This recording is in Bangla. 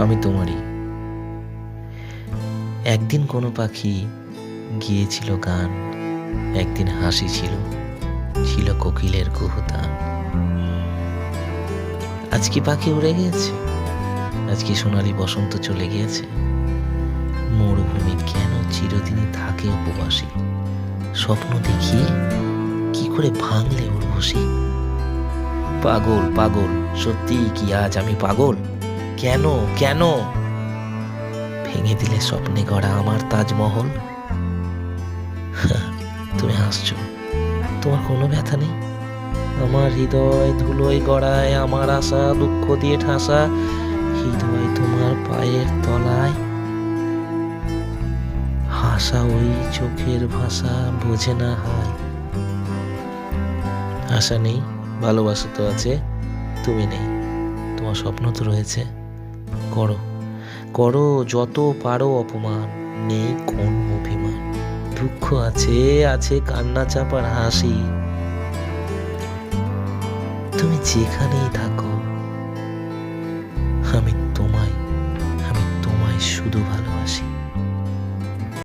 আমি তোমারই। একদিন কোনো পাখি গিয়েছিল গান, একদিন হাসি ছিল ছিল কোকিলের কুহুতান আজকে পাখি উড়ে গিয়েছে? আজকে সোনালি বসন্ত চলে গিয়েছে? মরুভূমি কেন চিরদিনই থাকে উপবাসী? স্বপ্ন দেখিয়ে কি করে ভাঙলে ওর পাগল পাগল সত্যি কি আজ আমি পাগল? কেন কেন? ভেঙে দিলে স্বপ্নে গড়া আমার তাজমহল। তুমি হাসছো। তোমার কোনো ব্যথা নেই? আমার হৃদয় ধুলোয় গড়ায়, আমার আশা দুঃখ দিয়ে ঠাসা, হৃদয় তোমার পায়ের তলায়। হাসা ওই চোখের ভাষা, বোঝে না হায়। আশা নেই, ভালোবাসা তো আছে, তুমি নেই। তোমার স্বপ্ন তো রয়েছে। করো। করো যত পারো অপমান, নেই কোন অভিমান। দুঃখ আছে আছে কান্না চাপার হাসি। তুমি যেখানেই থাকো, আমি তোমায় আমি তোমায় শুধু ভালোবাসি।